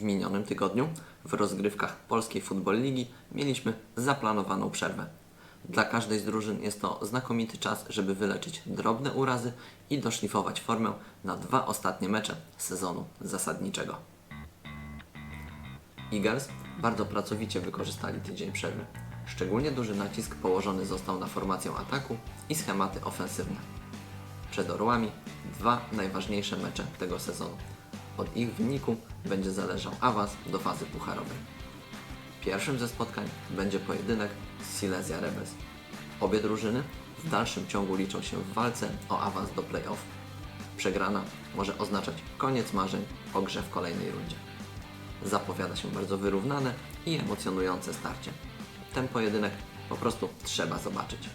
W minionym tygodniu w rozgrywkach Polskiej Futbol Ligi mieliśmy zaplanowaną przerwę. Dla każdej z drużyn jest to znakomity czas, żeby wyleczyć drobne urazy i doszlifować formę na dwa ostatnie mecze sezonu zasadniczego. Eagles bardzo pracowicie wykorzystali tydzień przerwy. Szczególnie duży nacisk położony został na formację ataku i schematy ofensywne. Przed Orłami dwa najważniejsze mecze tego sezonu. Od ich wyniku będzie zależał awans do fazy pucharowej. Pierwszym ze spotkań będzie pojedynek z Silesia Rebels. Obie drużyny w dalszym ciągu liczą się w walce o awans do play-off. Przegrana może oznaczać koniec marzeń o grze w kolejnej rundzie. Zapowiada się bardzo wyrównane i emocjonujące starcie. Ten pojedynek po prostu trzeba zobaczyć.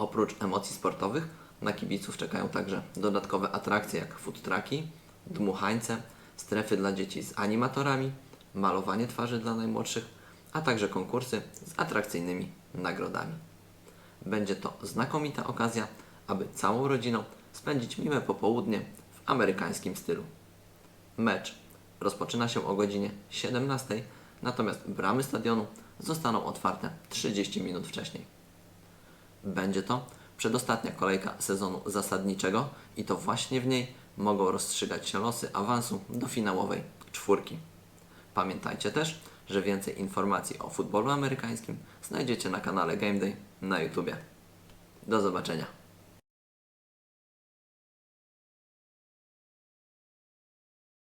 Oprócz emocji sportowych na kibiców czekają także dodatkowe atrakcje jak food trucki, dmuchańce, strefy dla dzieci z animatorami, malowanie twarzy dla najmłodszych, a także konkursy z atrakcyjnymi nagrodami. Będzie to znakomita okazja, aby całą rodziną spędzić miłe popołudnie w amerykańskim stylu. Mecz rozpoczyna się o godzinie 17, natomiast bramy stadionu zostaną otwarte 30 minut wcześniej. Będzie to przedostatnia kolejka sezonu zasadniczego i to właśnie w niej mogą rozstrzygać się losy awansu do finałowej czwórki. Pamiętajcie też, że więcej informacji o futbolu amerykańskim znajdziecie na kanale Game Day na YouTubie. Do zobaczenia.